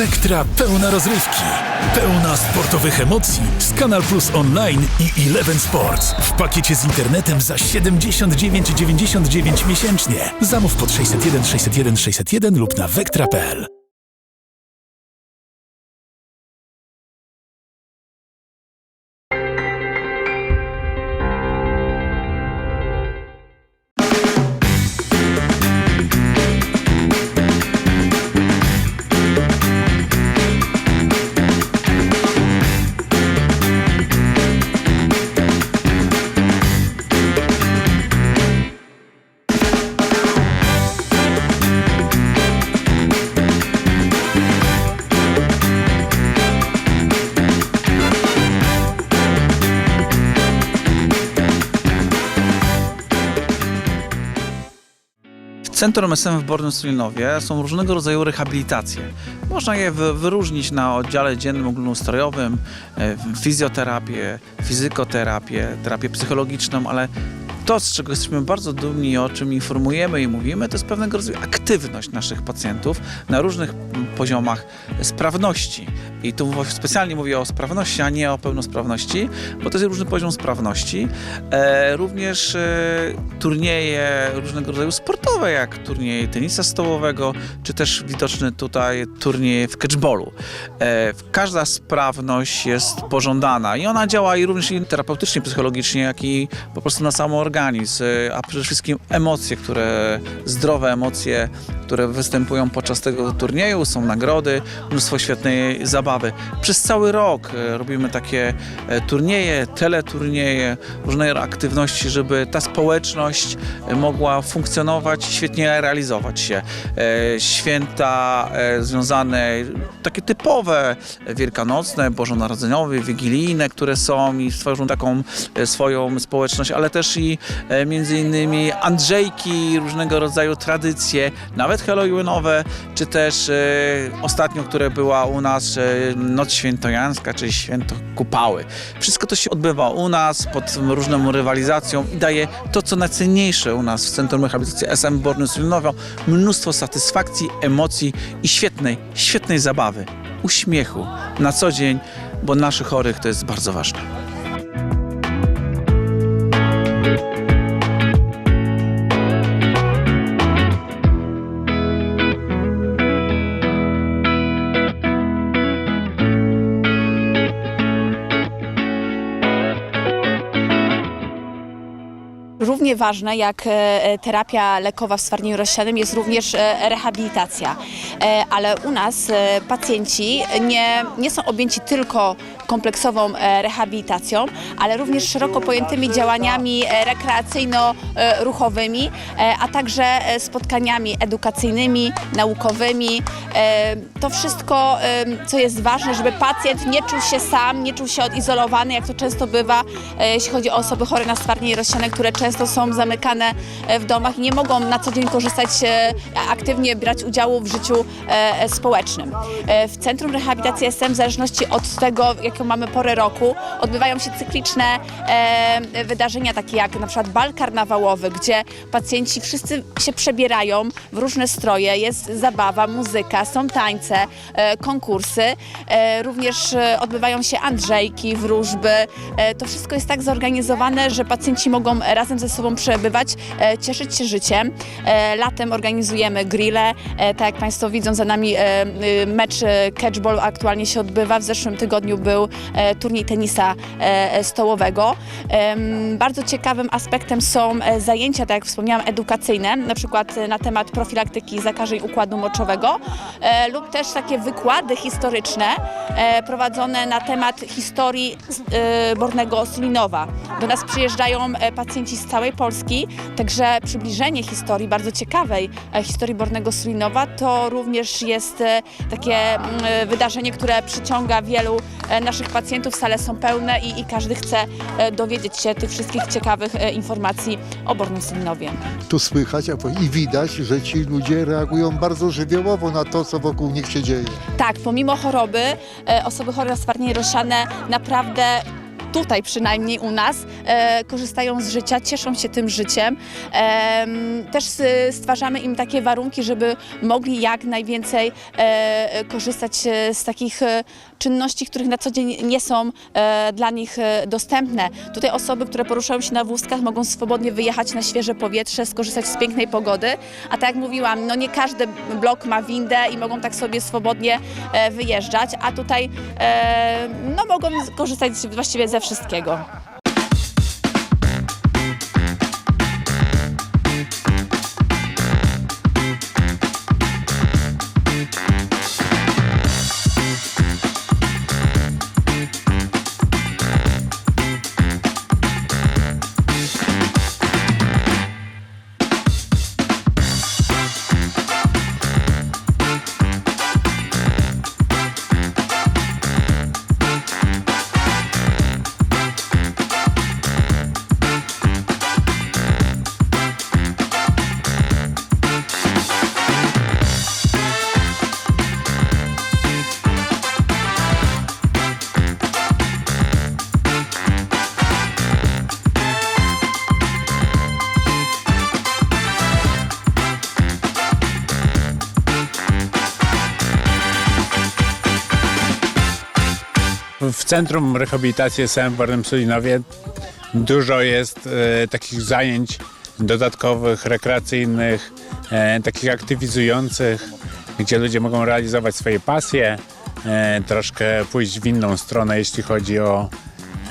Wektra pełna rozrywki, pełna sportowych emocji z Kanal Plus Online i Eleven Sports. W pakiecie z internetem za 79,99 miesięcznie. Zamów pod 601 601 601 lub na wektra.pl. Centrum SM w Bornym Stulinowie są różnego rodzaju rehabilitacje. Można je wy- wyróżnić na oddziale dziennym ogólnoustrojowym, e, fizjoterapię, fizykoterapię, terapię psychologiczną, ale to, z czego jesteśmy bardzo dumni i o czym informujemy i mówimy, to jest pewnego rodzaju aktywność naszych pacjentów na różnych poziomach sprawności. I tu specjalnie mówię o sprawności, a nie o pełnosprawności, bo to jest różny poziom sprawności. E, również e, turnieje różnego rodzaju sportowe, jak turniej tenisa stołowego, czy też widoczny tutaj turniej w catchballu. E, każda sprawność jest pożądana i ona działa i również i terapeutycznie, psychologicznie, jak i po prostu na sam organizm, e, a przede wszystkim emocje, które, zdrowe emocje, które występują podczas tego turnieju, są nagrody, mnóstwo świetnej zabawy. Przez cały rok e, robimy takie e, turnieje, teleturnieje, różne aktywności, żeby ta społeczność e, mogła funkcjonować i świetnie realizować się. Święta związane, takie typowe, wielkanocne, bożonarodzeniowe, wigilijne, które są i stworzą taką swoją społeczność, ale też i między innymi Andrzejki, różnego rodzaju tradycje, nawet halloweenowe, czy też ostatnio, które była u nas Noc Świętojańska, czyli Święto Kupały. Wszystko to się odbywa u nas pod różną rywalizacją i daje to, co najcenniejsze u nas w Centrum Rehabilitacji SM Borny Sulinowo, mnóstwo satysfakcji, emocji i świetnej, świetnej zabawy, uśmiechu na co dzień, bo naszych chorych to jest bardzo ważne. Ważne jak e, terapia lekowa w stwardnieniu rozsianym jest również e, rehabilitacja. E, Ale u nas e, pacjenci nie, nie są objęci tylko kompleksową e, rehabilitacją, ale również szeroko pojętymi działaniami e, rekreacyjno-ruchowymi, e, a także e, spotkaniami edukacyjnymi, naukowymi. E, To wszystko, e, co jest ważne, żeby pacjent nie czuł się sam, nie czuł się odizolowany, jak to często bywa, e, jeśli chodzi o osoby chore na stwardnienie rozsiane, które często są zamykane e, w domach i nie mogą na co dzień korzystać, e, aktywnie brać udziału w życiu e, społecznym. W Centrum Rehabilitacji SM, w zależności od tego, jaką mamy porę roku, odbywają się cykliczne wydarzenia, takie jak na przykład bal karnawałowy, gdzie pacjenci wszyscy się przebierają w różne stroje, jest zabawa, muzyka, są tańce, konkursy. Również odbywają się andrzejki, wróżby. To wszystko jest tak zorganizowane, że pacjenci mogą razem ze sobą przebywać, e, cieszyć się życiem. E, Latem organizujemy grille. E, Tak jak Państwo widzą, za nami mecz catchball aktualnie się odbywa. W zeszłym tygodniu był turniej tenisa stołowego. Bardzo ciekawym aspektem są zajęcia, tak jak wspomniałam, edukacyjne, na przykład na temat profilaktyki zakażeń układu moczowego lub też takie wykłady historyczne prowadzone na temat historii Bornego Sulinowa. Do nas przyjeżdżają pacjenci z całej Polski, także przybliżenie historii, bardzo ciekawej e, historii Bornego Sulinowa to również jest e, takie mm, e, wydarzenie, które przyciąga wielu naszych pacjentów. Sale są pełne i, i każdy chce dowiedzieć się tych wszystkich ciekawych informacji o Bornym Sulinowie. tu słychać i widać, że ci ludzie reagują bardzo żywiołowo na to, co wokół nich się dzieje. Tak, pomimo choroby, osoby chore na stwardnienie rozsiane naprawdę tutaj przynajmniej u nas e, korzystają z życia, cieszą się tym życiem. Em, też stwarzamy im takie warunki, żeby mogli jak najwięcej e, korzystać e, z takich e, czynności, których na co dzień nie są e, dla nich e, dostępne. Tutaj osoby, które poruszają się na wózkach mogą swobodnie wyjechać na świeże powietrze, skorzystać z pięknej pogody, a tak jak mówiłam, no nie każdy blok ma windę i mogą tak sobie swobodnie e, wyjeżdżać, a tutaj no mogą korzystać właściwie ze wszystkiego. Centrum Rehabilitacji SM w Barnym Sulinowie dużo jest e, takich zajęć dodatkowych, rekreacyjnych, e, takich aktywizujących, gdzie ludzie mogą realizować swoje pasje, e, troszkę pójść w inną stronę, jeśli chodzi o,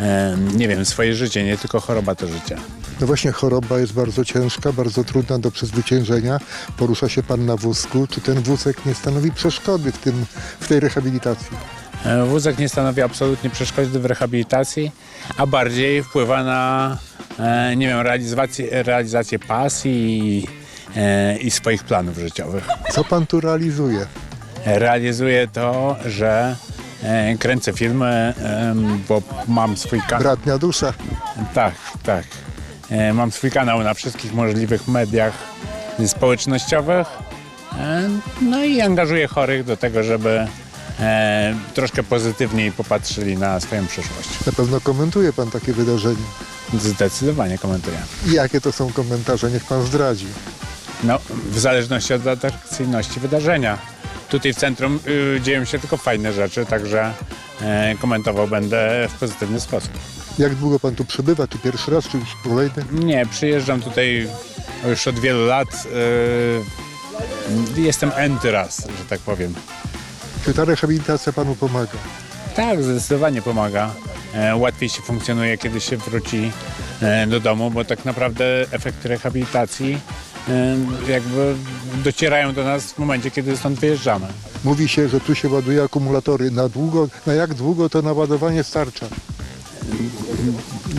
e, nie wiem, swoje życie, nie tylko choroba to życie. No właśnie choroba jest bardzo ciężka, bardzo trudna do przezwyciężenia. Porusza się pan na wózku. Czy ten wózek nie stanowi przeszkody w, tym, w tej rehabilitacji? E, Wózek nie stanowi absolutnie przeszkody w rehabilitacji, a bardziej wpływa na, e, nie wiem, realizację, realizację pasji i, e, i swoich planów życiowych. Co pan tu realizuje? Realizuję to, że kręcę filmy, bo mam swój kanał. Bratnia dusza. Tak, tak. Mam swój kanał na wszystkich możliwych mediach społecznościowych. No i angażuję chorych do tego, żeby e, troszkę pozytywniej popatrzyli na swoją przyszłość. Na pewno komentuje pan takie wydarzenie. Zdecydowanie komentuję. I jakie to są komentarze? Niech pan zdradzi. No, w zależności od atrakcyjności wydarzenia. Tutaj w centrum y, dzieją się tylko fajne rzeczy, także e, komentował będę w pozytywny sposób. Jak długo pan tu przebywa? Czy pierwszy raz, czy już kolejny? Nie, przyjeżdżam tutaj już od wielu lat. y, jestem enty raz, że tak powiem. Czy ta rehabilitacja panu pomaga? Tak, zdecydowanie pomaga. E, łatwiej się funkcjonuje, kiedy się wróci e, do domu, bo tak naprawdę efekty rehabilitacji e, jakby docierają do nas w momencie, kiedy stąd wyjeżdżamy. Mówi się, że tu się ładuje akumulatory. Na długo, na jak długo to naładowanie starcza?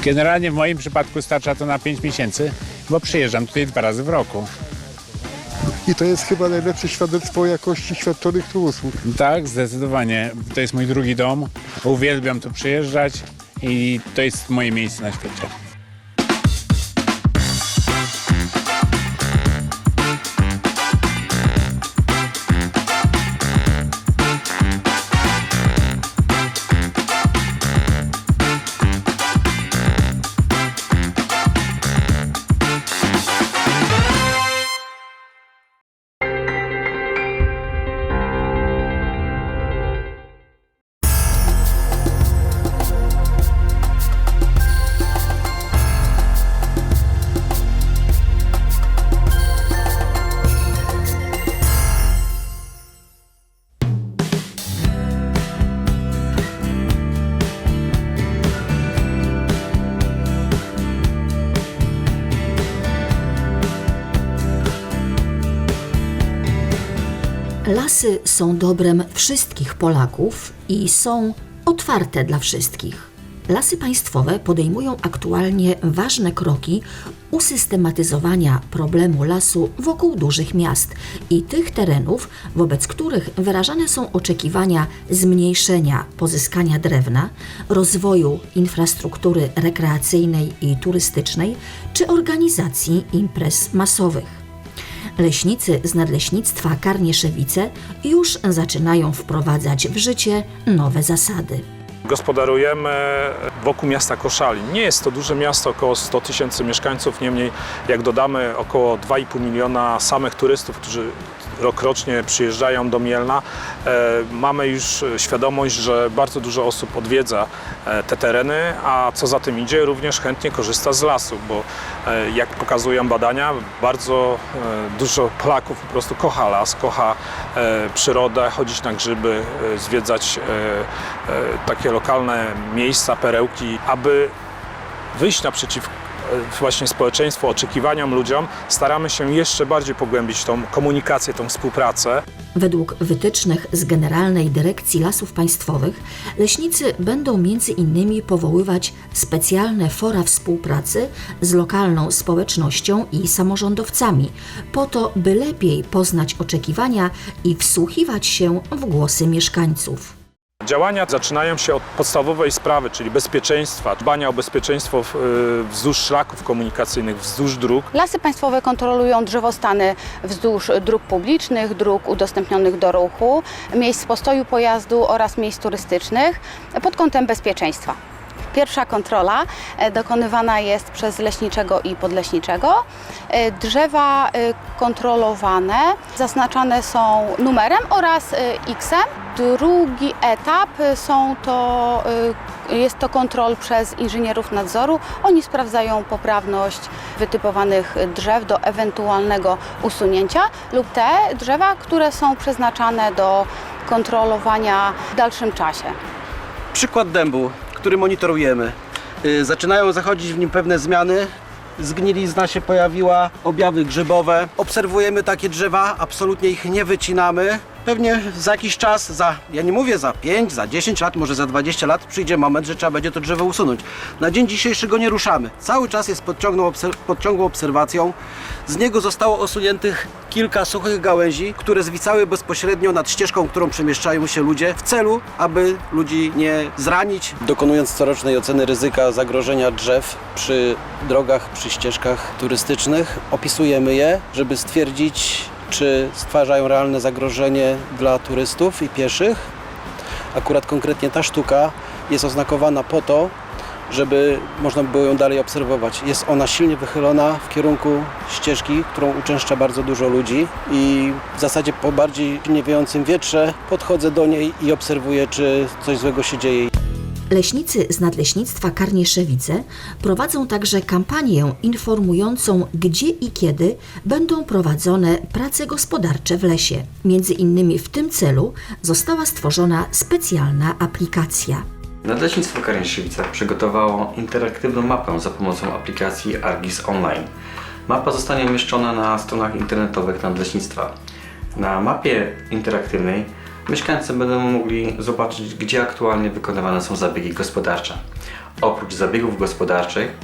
Generalnie w moim przypadku starcza to na 5 miesięcy, bo przyjeżdżam tutaj dwa razy w roku. I to jest chyba najlepsze świadectwo jakości świadczonych tu usług. Tak, zdecydowanie. To jest mój drugi dom. Uwielbiam tu przyjeżdżać i to jest moje miejsce na świecie. Lasy są dobrem wszystkich Polaków i są otwarte dla wszystkich. Lasy państwowe podejmują aktualnie ważne kroki usystematyzowania problemu lasu wokół dużych miast i tych terenów, wobec których wyrażane są oczekiwania zmniejszenia pozyskania drewna, rozwoju infrastruktury rekreacyjnej i turystycznej czy organizacji imprez masowych. Leśnicy z Nadleśnictwa Karnieszewice już zaczynają wprowadzać w życie nowe zasady. Gospodarujemy wokół miasta Koszalin. Nie jest to duże miasto, około 100 tysięcy mieszkańców, niemniej jak dodamy około 2,5 miliona samych turystów, którzy rokrocznie przyjeżdżają do Mielna, e, mamy już świadomość, że bardzo dużo osób odwiedza e, te tereny, a co za tym idzie, również chętnie korzysta z lasu, bo e, jak pokazują badania, bardzo dużo Polaków po prostu kocha las, kocha przyrodę, chodzić na grzyby, zwiedzać takie lokalne miejsca, perełki, aby wyjść naprzeciw e, właśnie społeczeństwu, oczekiwaniom ludziom, staramy się jeszcze bardziej pogłębić tą komunikację, tą współpracę. Według wytycznych z Generalnej Dyrekcji Lasów Państwowych leśnicy będą między innymi powoływać specjalne fora współpracy z lokalną społecznością i samorządowcami, po to, by lepiej poznać oczekiwania i wsłuchiwać się w głosy mieszkańców. Działania zaczynają się od podstawowej sprawy, czyli bezpieczeństwa, dbania o bezpieczeństwo e, wzdłuż szlaków komunikacyjnych, wzdłuż dróg. Lasy państwowe kontrolują drzewostany wzdłuż dróg publicznych, dróg udostępnionych do ruchu, miejsc postoju pojazdu oraz miejsc turystycznych pod kątem bezpieczeństwa. Pierwsza kontrola e, dokonywana jest przez leśniczego i podleśniczego. E, Drzewa e, kontrolowane zaznaczane są numerem oraz X-em. Drugi etap są to, jest to kontrol przez inżynierów nadzoru. Oni sprawdzają poprawność wytypowanych drzew do ewentualnego usunięcia lub te drzewa, które są przeznaczane do kontrolowania w dalszym czasie. Przykład dębu, który monitorujemy. Y, Zaczynają zachodzić w nim pewne zmiany. Zgnilizna się pojawiła, objawy grzybowe. Obserwujemy takie drzewa, absolutnie ich nie wycinamy. Pewnie za jakiś czas, za, ja nie mówię za 5, za 10 lat, może za 20 lat przyjdzie moment, że trzeba będzie to drzewo usunąć. Na dzień dzisiejszy go nie ruszamy. Cały czas jest pod ciągłą, obser- pod ciągłą obserwacją. Z niego zostało osuniętych kilka suchych gałęzi, które zwisały bezpośrednio nad ścieżką, którą przemieszczają się ludzie, w celu, aby ludzi nie zranić. Dokonując corocznej oceny ryzyka zagrożenia drzew przy drogach, przy ścieżkach turystycznych, opisujemy je, żeby stwierdzić, czy stwarzają realne zagrożenie dla turystów i pieszych. Akurat konkretnie ta sztuka jest oznakowana po to, żeby można było ją dalej obserwować. Jest ona silnie wychylona w kierunku ścieżki, którą uczęszcza bardzo dużo ludzi i w zasadzie po bardziej silnie wiejącym wietrze podchodzę do niej i obserwuję, czy coś złego się dzieje. Leśnicy z Nadleśnictwa Karnieszewice prowadzą także kampanię informującą, gdzie i kiedy będą prowadzone prace gospodarcze w lesie. Między innymi w tym celu została stworzona specjalna aplikacja. Nadleśnictwo Karnieszywice przygotowało interaktywną mapę za pomocą aplikacji Argis Online. Mapa zostanie umieszczona na stronach internetowych Nadleśnictwa. Na mapie interaktywnej mieszkańcy będą mogli zobaczyć, gdzie aktualnie wykonywane są zabiegi gospodarcze. Oprócz zabiegów gospodarczych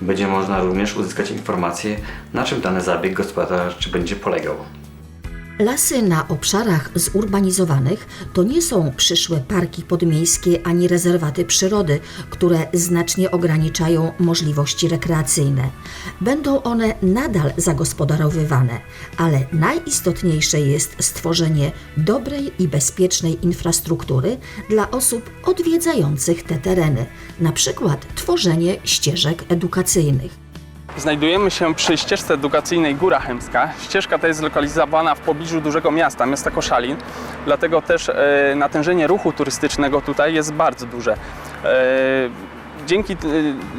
będzie można również uzyskać informacje, na czym dany zabieg gospodarczy będzie polegał. Lasy na obszarach zurbanizowanych to nie są przyszłe parki podmiejskie ani rezerwaty przyrody, które znacznie ograniczają możliwości rekreacyjne. Będą one nadal zagospodarowywane, ale najistotniejsze jest stworzenie dobrej i bezpiecznej infrastruktury dla osób odwiedzających te tereny, na przykład tworzenie ścieżek edukacyjnych. Znajdujemy się przy ścieżce edukacyjnej Góra Chemska. Ścieżka ta jest zlokalizowana w pobliżu dużego miasta, miasta Koszalin, dlatego też e, natężenie ruchu turystycznego tutaj jest bardzo duże. Dzięki, e,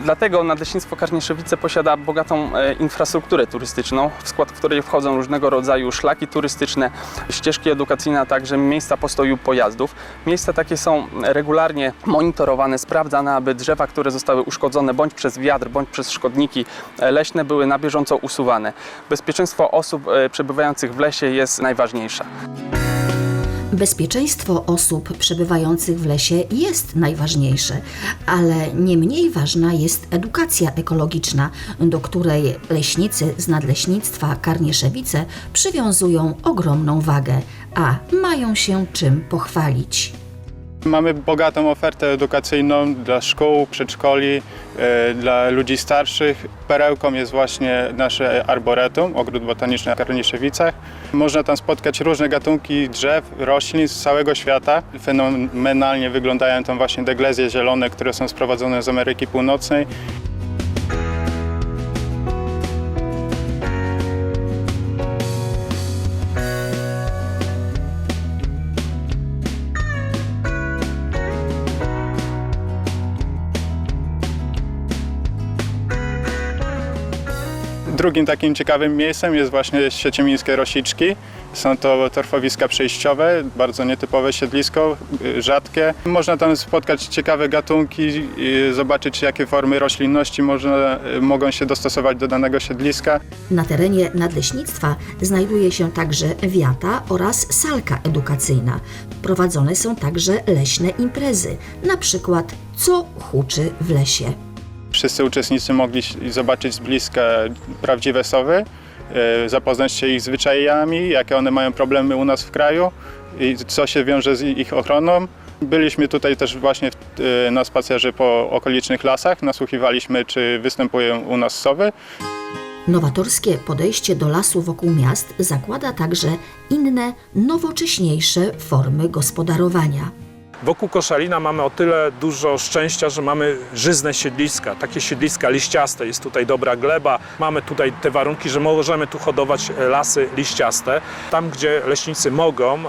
dlatego Nadleśnictwo Karnieszewice posiada bogatą e, infrastrukturę turystyczną, w skład której wchodzą różnego rodzaju szlaki turystyczne, ścieżki edukacyjne, a także miejsca postoju pojazdów. Miejsca takie są regularnie monitorowane, sprawdzane, aby drzewa, które zostały uszkodzone bądź przez wiatr, bądź przez szkodniki e, leśne były na bieżąco usuwane. Bezpieczeństwo osób e, przebywających w lesie jest najważniejsze. Bezpieczeństwo osób przebywających w lesie jest najważniejsze, ale nie mniej ważna jest edukacja ekologiczna, do której leśnicy z Nadleśnictwa Karnieszewice przywiązują ogromną wagę, a mają się czym pochwalić. Mamy bogatą ofertę edukacyjną dla szkół, przedszkoli, e, dla ludzi starszych. Perełką jest właśnie nasze arboretum, ogród botaniczny w Karniszewicach. Można tam spotkać różne gatunki drzew, roślin z całego świata. Fenomenalnie wyglądają tam właśnie deglezje zielone, które są sprowadzone z Ameryki Północnej. Drugim takim ciekawym miejscem jest właśnie Sieciemińskie Rosiczki. Są to torfowiska przejściowe, bardzo nietypowe siedlisko, y, rzadkie. Można tam spotkać ciekawe gatunki, zobaczyć jakie formy roślinności można, y, mogą się dostosować do danego siedliska. Na terenie nadleśnictwa znajduje się także wiata oraz salka edukacyjna. Prowadzone są także leśne imprezy, na przykład Co huczy w lesie. Wszyscy uczestnicy mogli zobaczyć z bliska prawdziwe sowy, y, zapoznać się ich zwyczajami, jakie one mają problemy u nas w kraju i co się wiąże z ich ochroną. Byliśmy tutaj też właśnie y, na spacerze po okolicznych lasach, nasłuchiwaliśmy, czy występują u nas sowy. Nowatorskie podejście do lasu wokół miast zakłada także inne, nowocześniejsze formy gospodarowania. Wokół Koszalina mamy o tyle dużo szczęścia, że mamy żyzne siedliska, takie siedliska liściaste. Jest tutaj dobra gleba, mamy tutaj te warunki, że możemy tu hodować e, lasy liściaste. Tam, gdzie leśnicy mogą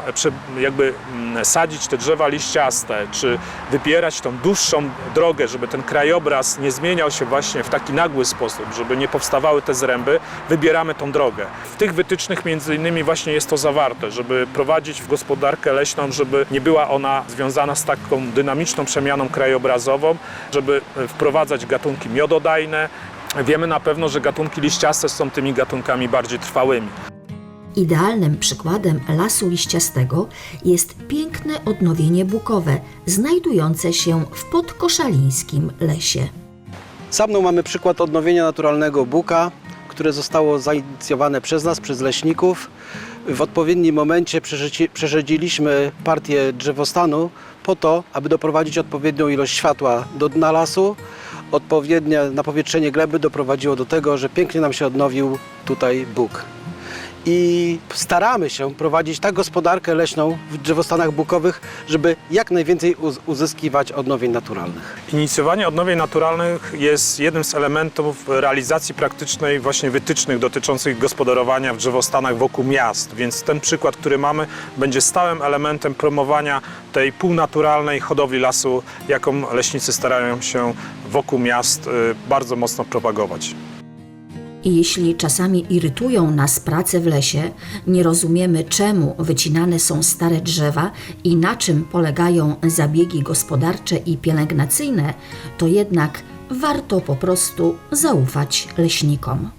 e, jakby mm, sadzić te drzewa liściaste, czy wypierać tą dłuższą drogę, żeby ten krajobraz nie zmieniał się właśnie w taki nagły sposób, żeby nie powstawały te zręby, wybieramy tą drogę. W tych wytycznych między innymi właśnie jest to zawarte, żeby prowadzić w gospodarkę leśną, żeby nie była ona związana z taką dynamiczną przemianą krajobrazową, żeby wprowadzać gatunki miododajne. Wiemy na pewno, że gatunki liściaste są tymi gatunkami bardziej trwałymi. Idealnym przykładem lasu liściastego jest piękne odnowienie bukowe, znajdujące się w podkoszalińskim lesie. Za mną mamy przykład odnowienia naturalnego buka, które zostało zainicjowane przez nas, przez leśników. W odpowiednim momencie przeszedziliśmy partię drzewostanu po to, aby doprowadzić odpowiednią ilość światła do dna lasu. Odpowiednie napowietrzenie gleby doprowadziło do tego, że pięknie nam się odnowił tutaj bóg. I staramy się prowadzić tak gospodarkę leśną w drzewostanach bukowych, żeby jak najwięcej uz- uzyskiwać odnowień naturalnych. Inicjowanie odnowień naturalnych jest jednym z elementów realizacji praktycznej właśnie wytycznych dotyczących gospodarowania w drzewostanach wokół miast. Więc ten przykład, który mamy, będzie stałym elementem promowania tej półnaturalnej hodowli lasu, jaką leśnicy starają się wokół miast y, bardzo mocno propagować. I jeśli czasami irytują nas prace w lesie, nie rozumiemy czemu wycinane są stare drzewa i na czym polegają zabiegi gospodarcze i pielęgnacyjne, to jednak warto po prostu zaufać leśnikom.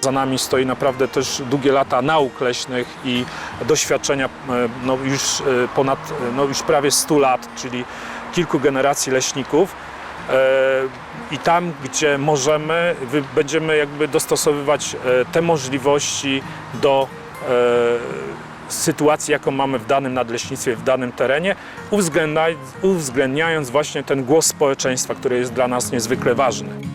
Za nami stoi naprawdę też długie lata nauk leśnych i doświadczenia e, no, już e, ponad, e, no, już prawie 100 lat, czyli kilku generacji leśników. E, I tam, gdzie możemy, będziemy jakby dostosowywać e, te możliwości do e, sytuacji, jaką mamy w danym nadleśnictwie, w danym terenie, uwzględniając właśnie ten głos społeczeństwa, który jest dla nas niezwykle ważny.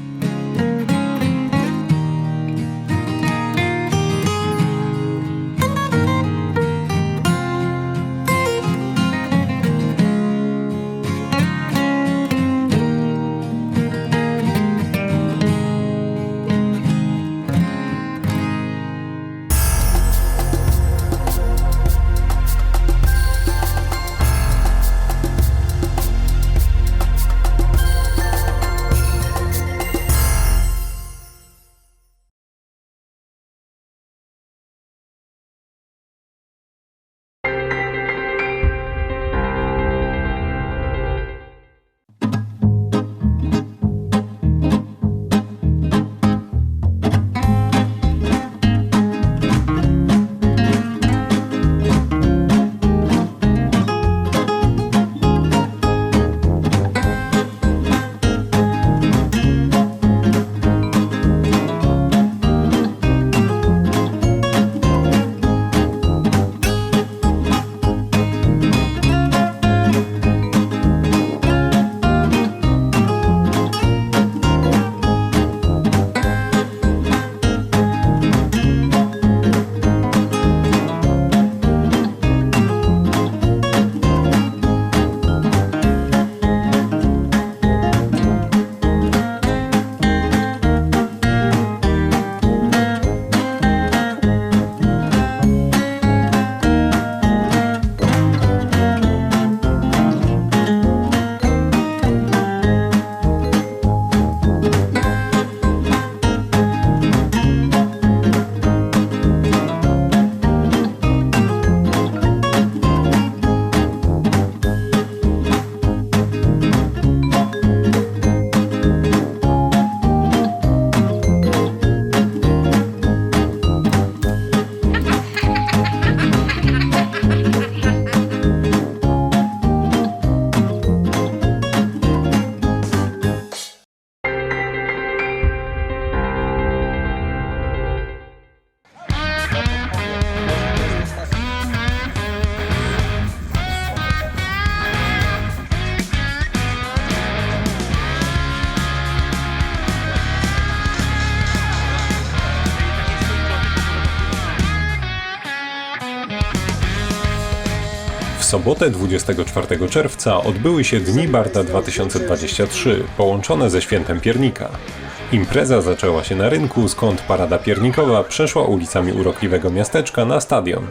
Sobotę 24 czerwca odbyły się Dni Barda 2023, połączone ze Świętem Piernika. Impreza zaczęła się na rynku, skąd parada piernikowa przeszła ulicami urokliwego miasteczka na stadion.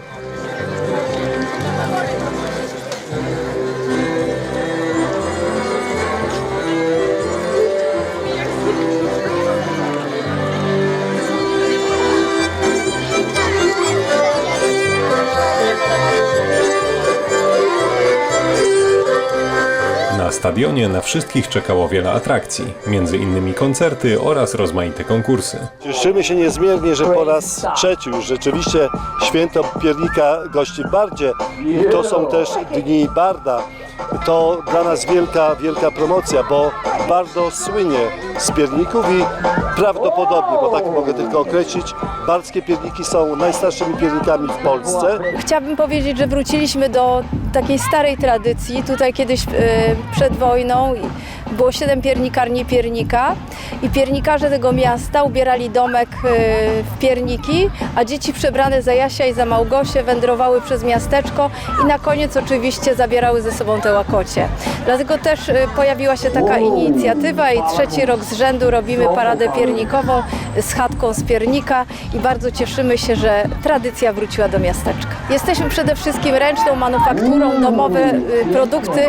Stadionie na wszystkich czekało wiele atrakcji, między innymi koncerty oraz rozmaite konkursy. Cieszymy się niezmiernie, że po raz trzeci już rzeczywiście święto Piernika gości Bardzie i to są też Dni Barda. To dla nas wielka, wielka promocja, bo Bardo słynie z pierników i prawdopodobnie, bo tak mogę tylko określić, bardzkie pierniki są najstarszymi piernikami w Polsce. Chciałabym powiedzieć, że wróciliśmy do takiej starej tradycji. Tutaj kiedyś e, przed wojną było siedem piernikarni piernika i piernikarze tego miasta ubierali domek e, w pierniki, a dzieci przebrane za Jasia i za Małgosię wędrowały przez miasteczko i na koniec oczywiście zabierały ze sobą te łakocie. Dlatego też e, pojawiła się taka inicjatywa i trzeci rok z rzędu robimy paradę piernikową z chatką z piernika i bardzo cieszymy się, że tradycja wróciła do miasteczka. Jesteśmy przede wszystkim ręczną manufakturą, domowe y, produkty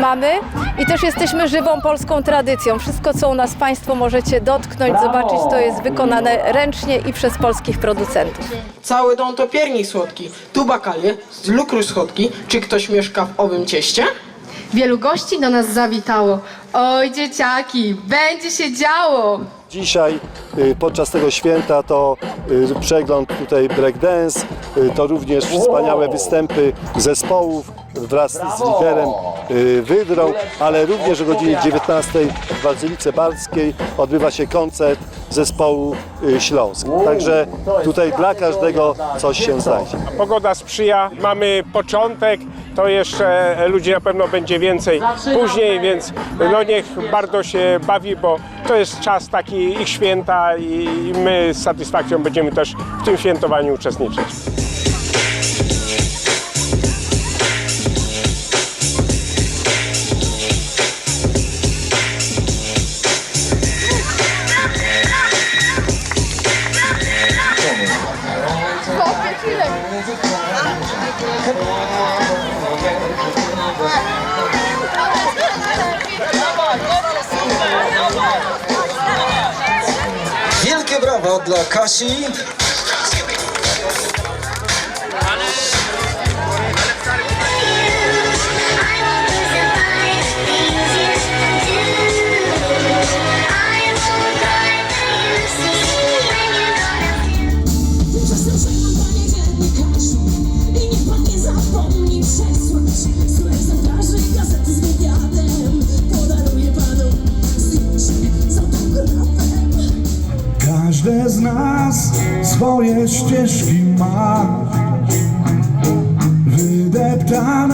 mamy i też jesteśmy żywą polską tradycją. Wszystko, co u nas Państwo możecie dotknąć, zobaczyć, to jest wykonane ręcznie i przez polskich producentów. Cały dom to piernik słodki. Tu bakalie, z lukru schodki. Czy ktoś mieszka w owym cieście? Wielu gości do nas zawitało. Oj, dzieciaki, będzie się działo! Dzisiaj y, podczas tego święta to y, przegląd tutaj breakdance, y, to również wspaniałe występy zespołów wraz z liderem Wydrą, ale również o godzinie 19 w Bazylice Barskiej odbywa się koncert zespołu y, Śląsk. Także tutaj dla każdego coś się znajdzie. Pogoda sprzyja, mamy początek, to jeszcze ludzi na pewno będzie więcej później, więc no niech bardzo się bawi, bo to jest czas taki ich święta i my z satysfakcją będziemy też w tym świętowaniu uczestniczyć. Padla Kashi. Swoje ścieżki ma. Wydeptane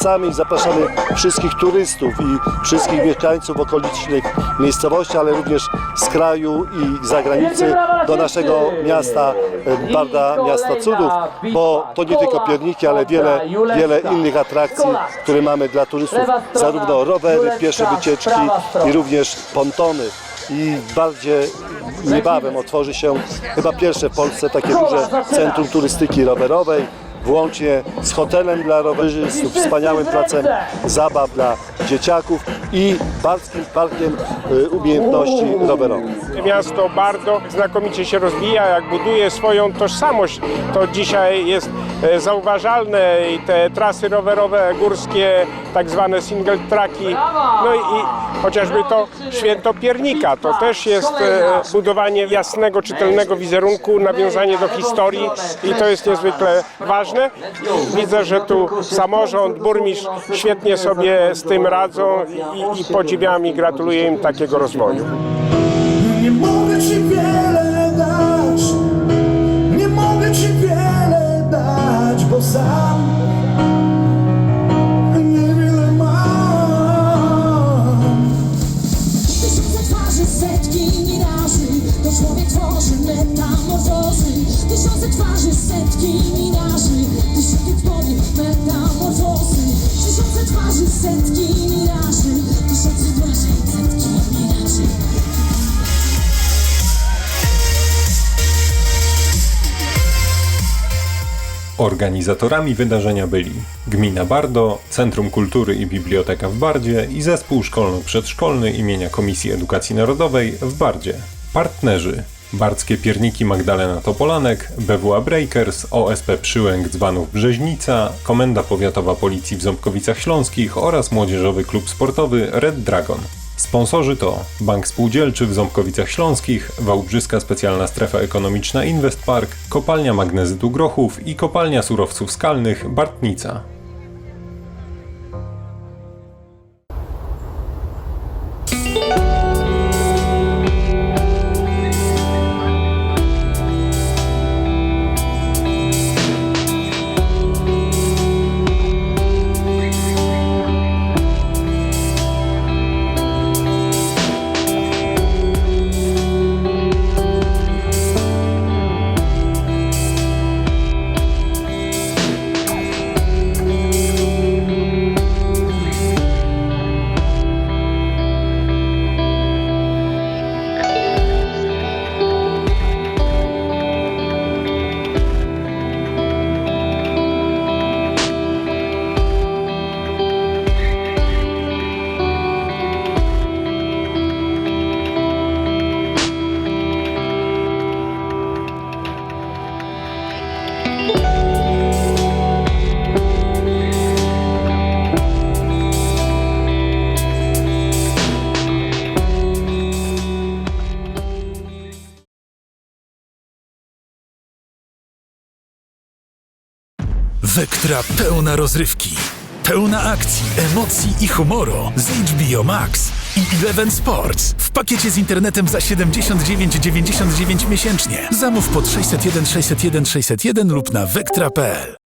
Zachęcamy i zapraszamy wszystkich turystów i wszystkich mieszkańców okolicznych miejscowości, ale również z kraju i zagranicy do naszego miasta e, Barda, miasta cudów, bo to nie tylko pierniki, ale wiele, wiele innych atrakcji, które mamy dla turystów, zarówno rowery, piesze wycieczki i również pontony. I bardziej niebawem otworzy się chyba pierwsze w Polsce takie duże centrum turystyki rowerowej, włącznie z hotelem dla rowerzystów, wspaniałym placem zabaw dla dzieciaków i Barskim Parkiem y, Umiejętności Rowerowych. Miasto bardzo znakomicie się rozwija, jak buduje swoją tożsamość, to dzisiaj jest zauważalne i te trasy rowerowe, górskie, tak zwane single tracki, no i, i chociażby to święto piernika, to też jest e, budowanie jasnego, czytelnego wizerunku, nawiązanie do historii. i to jest niezwykle ważne. Widzę, że tu samorząd, burmistrz świetnie sobie z tym radzą i, i podziwiam i gratuluję im takiego rozwoju. Człowiek tworzy metamorfozy. Tysiące twarzy, setki miraży. Tysiące tworzy metamorfozy. Tysiące twarzy, setki miraży. Tysiące twarzy, setki miraży. Organizatorami wydarzenia byli Gmina Bardo, Centrum Kultury i Biblioteka w Bardzie i Zespół Szkolno-Przedszkolny imienia Komisji Edukacji Narodowej w Bardzie. Partnerzy Bardzkie Pierniki Magdalena Topolanek, BWA Breakers, OSP Przyłęk Dzbanów Brzeźnica, Komenda Powiatowa Policji w Ząbkowicach Śląskich oraz Młodzieżowy Klub Sportowy Red Dragon. Sponsorzy to Bank Spółdzielczy w Ząbkowicach Śląskich, Wałbrzyska Specjalna Strefa Ekonomiczna Invest Park, Kopalnia Magnezytu Grochów i Kopalnia Surowców Skalnych Bartnica. Wektra pełna rozrywki, pełna akcji, emocji i humoru z HBO Max i Eleven Sports w pakiecie z internetem za 79,99 miesięcznie. Zamów pod 601 601 601 lub na wektra.pl.